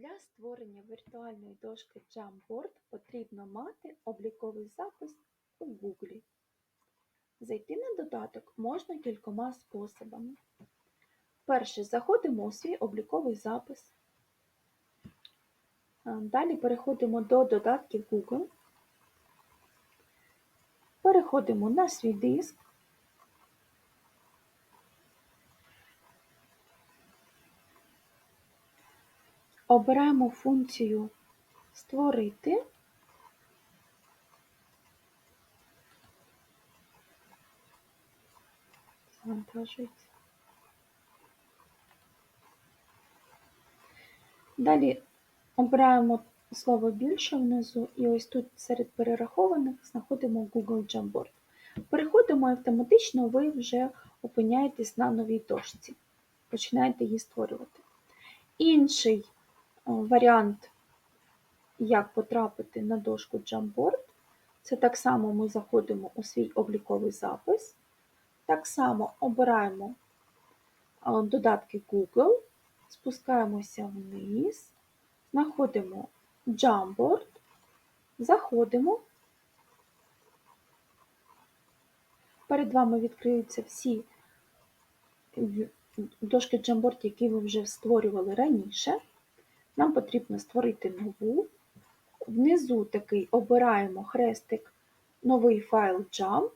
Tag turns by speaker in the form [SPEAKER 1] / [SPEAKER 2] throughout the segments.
[SPEAKER 1] Для створення віртуальної дошки Jamboard потрібно мати обліковий запис у Google. Зайти на додаток можна кількома способами. Перше, заходимо у свій обліковий запис. Е, Далі переходимо до додатків Google. Переходимо на свій диск. Обираємо функцію Створити. Завантажується. Далі обираємо слово більше внизу, і ось тут серед перерахованих знаходимо Google Jamboard. Переходимо автоматично ви вже опиняєтесь на новій дошці. Починаєте її створювати. Інший варіант, як потрапити на дошку Jamboard, це так само ми заходимо у свій обліковий запис. Так само обираємо е, додатки Google, спускаємося вниз, знаходимо Jamboard, заходимо. Перед вами відкриються всі дошки Jamboard, які ви вже створювали раніше. Нам потрібно створити нову. Внизу такий обираємо хрестик новий файл Jam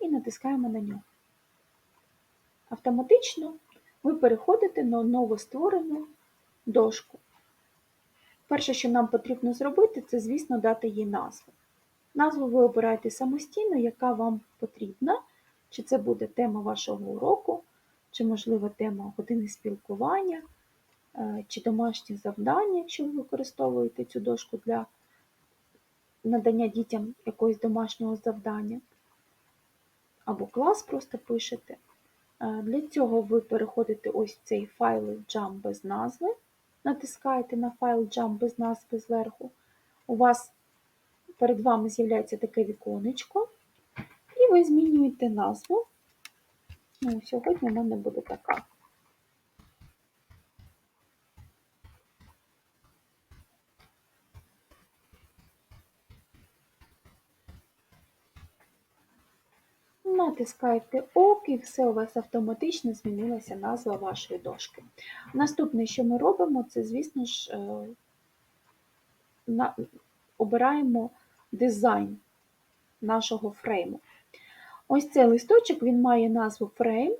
[SPEAKER 1] і натискаємо на нього. Автоматично ви переходите на новостворену дошку. Перше, що нам потрібно зробити, це, звісно, дати їй назву. Назву ви обираєте самостійно, яка вам потрібна, чи це буде тема вашого уроку, чи, можливо, тема години спілкування, чи домашнє завдання, якщо ви використовуєте цю дошку для надання дітям якогось домашнього завдання, або клас просто пишете. Е, для цього ви переходите ось цей файл Jump без назви, натискаєте на файл Jump без назви зверху. У вас перед вами з'являється таке віконечко, і ви змінюєте назву. Ну, Сьогодні в мене буде така. Натискаєте ОК і все у вас автоматично змінилася назва вашої дошки. Наступне, що ми робимо, це, звісно ж, е, обираємо дизайн нашого фрейму. Ось цей листочок він має назву фрейм,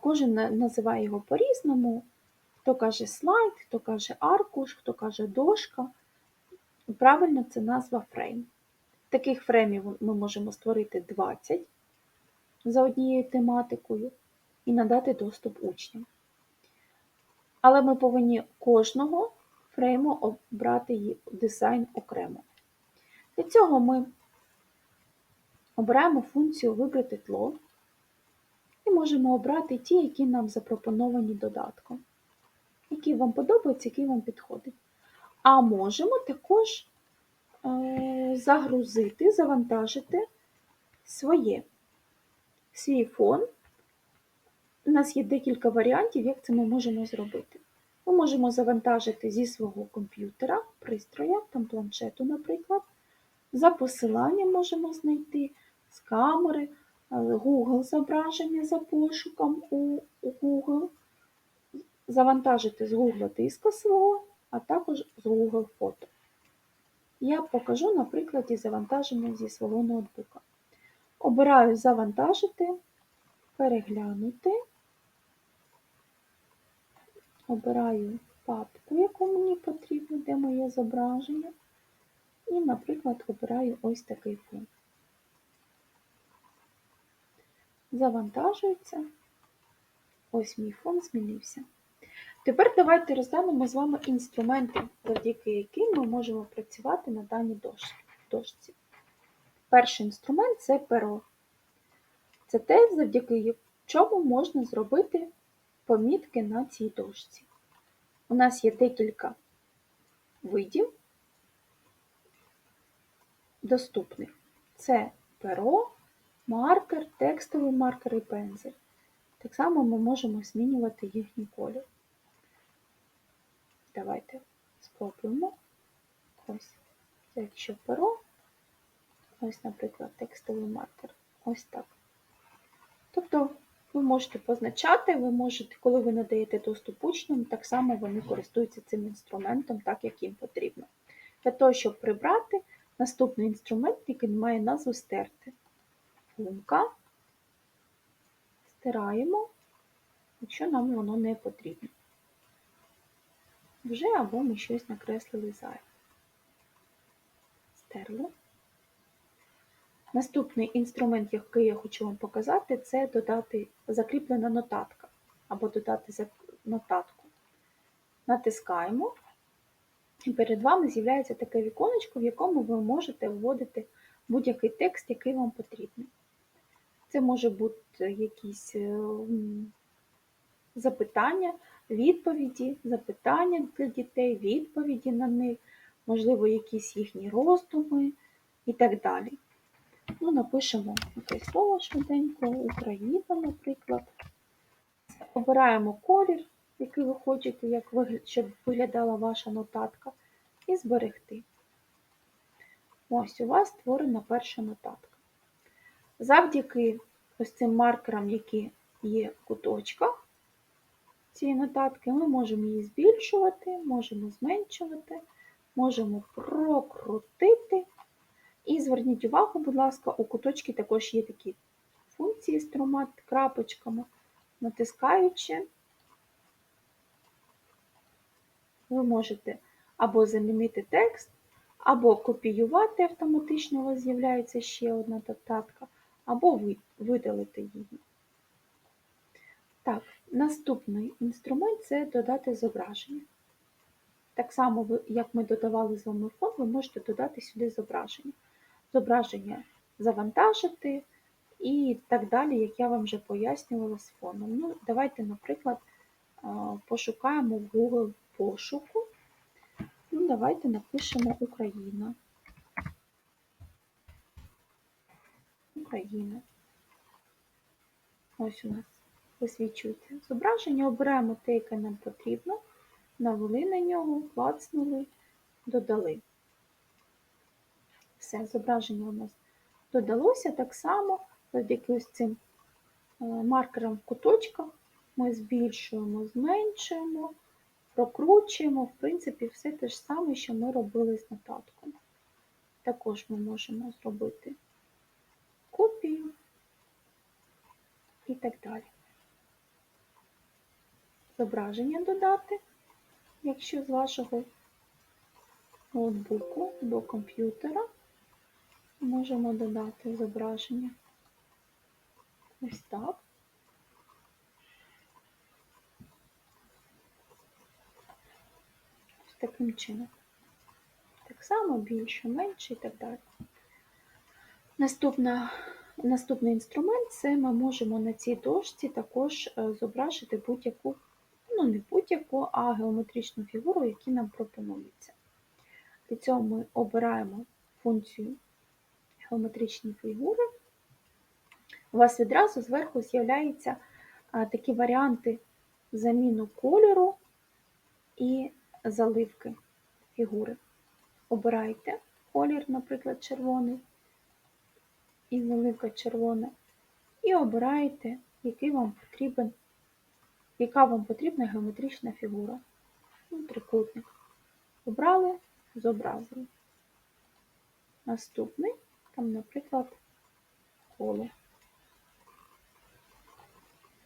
[SPEAKER 1] кожен називає його по-різному. Хто каже слайд, хто каже аркуш, хто каже дошка. Правильно, це назва фрейм. Таких фреймів ми можемо створити 20 за однією тематикою і надати доступ учням. Але ми повинні кожного фрейму обрати дизайн окремо. Для цього ми обираємо функцію Вибрати тло і можемо обрати ті, які нам запропоновані додатком, які вам подобаються, які вам підходять. А можемо також е, загрузити, завантажити своє, свій фон. У нас є декілька варіантів, як це ми можемо зробити. Ми можемо завантажити зі свого комп'ютера, пристроя, там планшету, наприклад. За посиланням можемо знайти з камери, е, Google зображення за пошуком у Google, завантажити з Google диска свого, а також з Google фото. Я покажу на прикладі завантаження зі свого ноутбука. Обираю Завантажити, переглянути, обираю папку, яку мені потрібно, де моє зображення. І, наприклад, обираю ось такий фон. Завантажується. Ось мій фон змінився. Тепер давайте розглянемо з вами інструменти, завдяки яким ми можемо працювати на даній дошці. Перший інструмент це перо. Це те, завдяки чому можна зробити помітки на цій дошці. У нас є декілька видів доступних. Це перо, маркер, текстовий маркер і пензель. Так само ми можемо змінювати їхній колір. Давайте спробуємо. Ось, це якщо перо, ось, наприклад, текстовий маркер. Ось так. Тобто ви можете позначати, ви можете, коли ви надаєте доступ учням, так само вони користуються цим інструментом, так як їм потрібно. Для того, щоб прибрати, наступний інструмент, який має назву стерти. Гумка. Стираємо, якщо нам воно не потрібно. Вже або ми щось накреслили зайве. Стерли. Наступний інструмент, який я хочу вам показати, це додати закріплена нотатка або додати нотатку. Натискаємо, і перед вами з'являється таке віконечко, в якому ви можете вводити будь-який текст, який вам потрібний. Це може бути якісь е, запитання, відповіді, запитання для дітей, відповіді на них, можливо, якісь їхні роздуми і так далі. Ну, напишемо якесь слово швиденько, Україна, наприклад. Обираємо колір, який ви хочете, як вигля- щоб виглядала ваша нотатка, і зберегти. Ось у вас створена перша нотатка. Завдяки ось цим маркерам, які є в куточках цієї нотатки, ми можемо її збільшувати, можемо зменшувати, можемо прокрутити. І зверніть увагу, будь ласка, у куточки також є такі функції з трьома крапочками. Натискаючи, ви можете або замінити текст, або копіювати автоматично, у вас з'являється ще одна нотатка, або видалити її. Так, наступний інструмент це додати зображення. Так само, як ми додавали з вами фон, ви можете додати сюди зображення. Зображення завантажити і так далі, як я вам вже пояснювала з фоном. Ну, давайте, наприклад, пошукаємо в Google пошуку. Ну, давайте напишемо Україна. Україна. Ось у нас висвічується зображення. Обираємо те, яке нам потрібно, навели на нього, клацнули, додали. Все, зображення у нас додалося так само, завдяки ось цим е, маркерам куточках ми збільшуємо, зменшуємо, прокручуємо, в принципі, все те ж саме, що ми робили з нотаткою. Також ми можемо зробити копію і так далі. Зображення додати, якщо з вашого ноутбуку до комп'ютера можемо додати зображення. Ось так. Таким чином. Так само більше, менше і так далі. Наступна, наступний інструмент це ми можемо на цій дошці також е, зображити будь-яку, ну не будь-яку, а геометричну фігуру, які нам пропонуються. Для цього ми обираємо функцію геометричні фігури. У вас відразу зверху з'являються такі варіанти заміну кольору і заливки фігури. Обирайте колір, наприклад, червоний і заливка червона, і обираєте, який вам потрібен, яка вам потрібна геометрична фігура. Ну, трикутник. Обрали, зобразили. Наступний, там, наприклад, коло.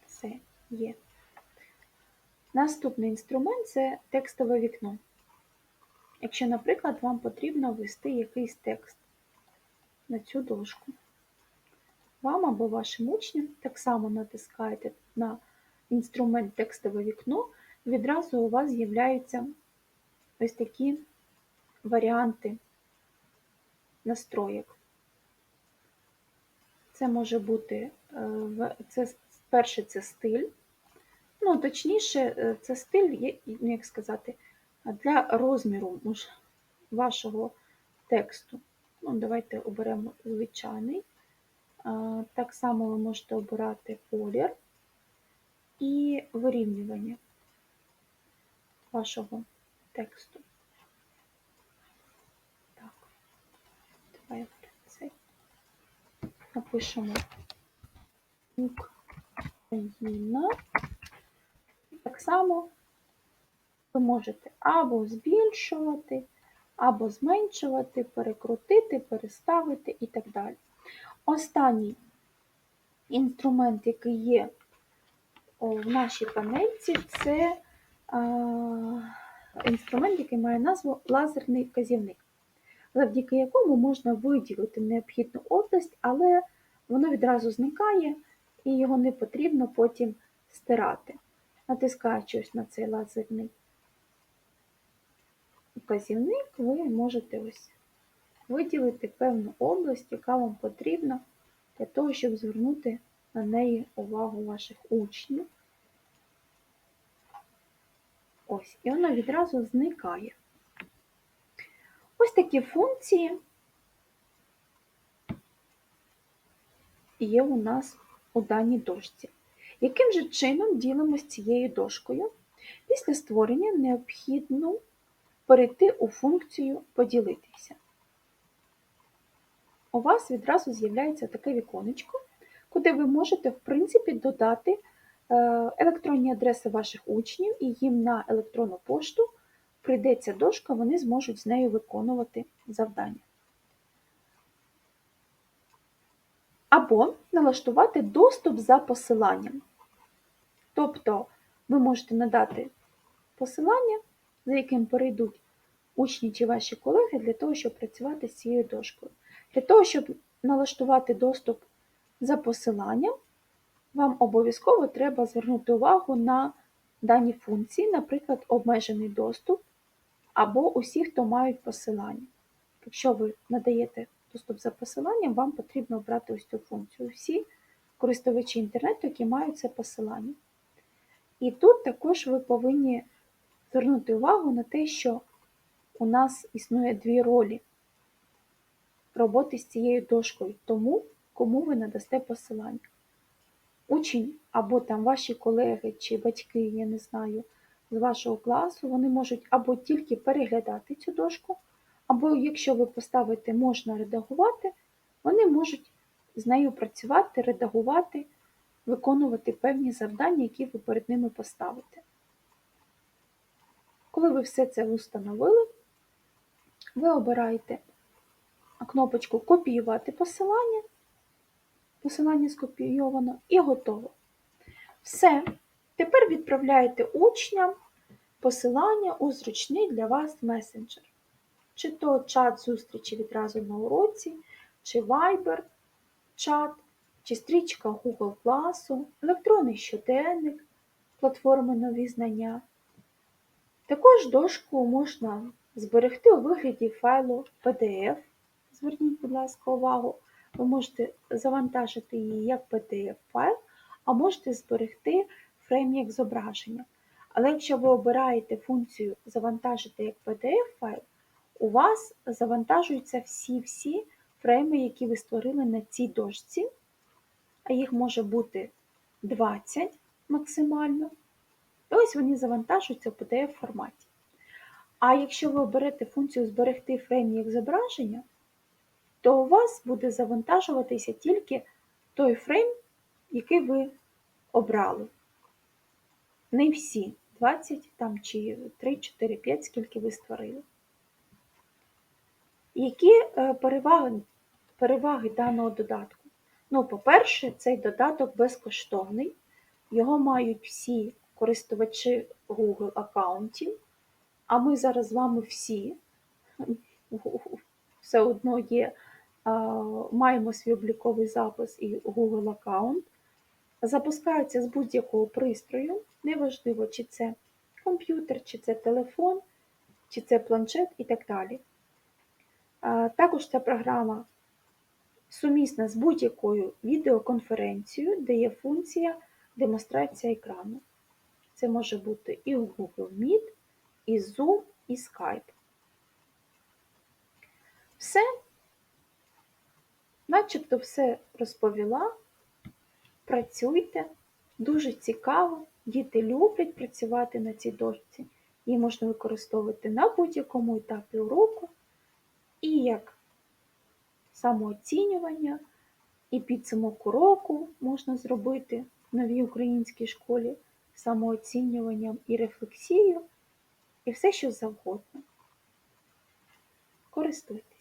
[SPEAKER 1] Все є. Наступний інструмент це текстове вікно. Якщо, наприклад, вам потрібно ввести якийсь текст на цю дошку, вам або вашим учням так само натискаєте на інструмент текстове вікно, відразу у вас з'являються ось такі варіанти настроєк. Це може бути е, це перше це стиль. Ну, точніше, е, це стиль, є, ну, як сказати, для розміру вашого тексту. Ну, давайте оберемо звичайний. Так само ви можете обирати колір і вирівнювання вашого тексту. Так, давай цей. Напишемо Україна. І так само ви можете або збільшувати, або зменшувати, перекрутити, переставити і так далі. Останній інструмент, який є в нашій панельці, це інструмент, який має назву лазерний вказівник, завдяки якому можна виділити необхідну область, але воно відразу зникає і його не потрібно потім стирати. Натискаючи ось на цей лазерний вказівник, ви можете ось виділити певну область, яка вам потрібна для того, щоб звернути на неї увагу ваших учнів. Ось, і вона відразу зникає. Ось такі функції є у нас у даній дошці. Яким же чином ділимося цією дошкою? Після створення необхідно перейти у функцію поділитися. У вас відразу з'являється таке віконечко, куди ви можете, в принципі, додати е, електронні адреси ваших учнів, і їм на електронну пошту прийдеться дошка, вони зможуть з нею виконувати завдання. Або налаштувати доступ за посиланням. Тобто ви можете надати посилання, за яким перейдуть учні чи ваші колеги для того, щоб працювати з цією дошкою. Для того, щоб налаштувати доступ за посиланням, вам обов'язково треба звернути увагу на дані функції, наприклад, обмежений доступ або усі, хто мають посилання. Якщо ви надаєте доступ за посиланням, вам потрібно обрати ось цю функцію. Всі користувачі інтернету, які мають це посилання. І тут також ви повинні звернути увагу на те, що у нас існує дві ролі роботи з цією дошкою, тому кому ви надасте посилання. Учень або там ваші колеги чи батьки, я не знаю, з вашого класу, вони можуть або тільки переглядати цю дошку, або якщо ви поставите можна редагувати, вони можуть з нею працювати, редагувати, виконувати певні завдання, які ви перед ними поставите. Коли ви все це установили, ви обираєте кнопочку Копіювати посилання, посилання скопійовано і готово. Все. Тепер відправляєте учням посилання у зручний для вас месенджер. Чи то чат зустрічі відразу на уроці, чи Viber чат, чи стрічка Google класу, електронний щоденник, платформи нові знання. Також дошку можна зберегти у вигляді файлу PDF. Зверніть, будь ласка, увагу, ви можете завантажити її як PDF-файл, а можете зберегти фрейм як зображення. Але якщо ви обираєте функцію завантажити як PDF-файл, у вас завантажуються всі-всі фрейми, які ви створили на цій дошці, а їх може бути 20 максимально. І ось вони завантажуються в PDF-форматі. А якщо ви оберете функцію зберегти фрейм як зображення, то у вас буде завантажуватися тільки той фрейм, який ви обрали. Не всі 20 там, чи 3, 4, 5, скільки ви створили. Які е, переваги, переваги даного додатку? Ну, по-перше, цей додаток безкоштовний. Його мають всі користувачі Google аккаунтів, а ми зараз з вами всі все одно є, маємо свій обліковий запис і Google аккаунт. Запускаються з будь-якого пристрою, неважливо, чи це комп'ютер, чи це телефон, чи це планшет і так далі. Також ця програма сумісна з будь-якою відеоконференцією, де є функція демонстрація екрану. Це може бути і Google Meet, і Zoom, і Skype. Все, начебто все розповіла. Працюйте, дуже цікаво, діти люблять працювати на цій дошці. Її можна використовувати на будь-якому етапі уроку і як самооцінювання, і підсумок уроку можна зробити в новій українській школі самооцінюванням і рефлексією, і все що завгодно. Користуйтесь.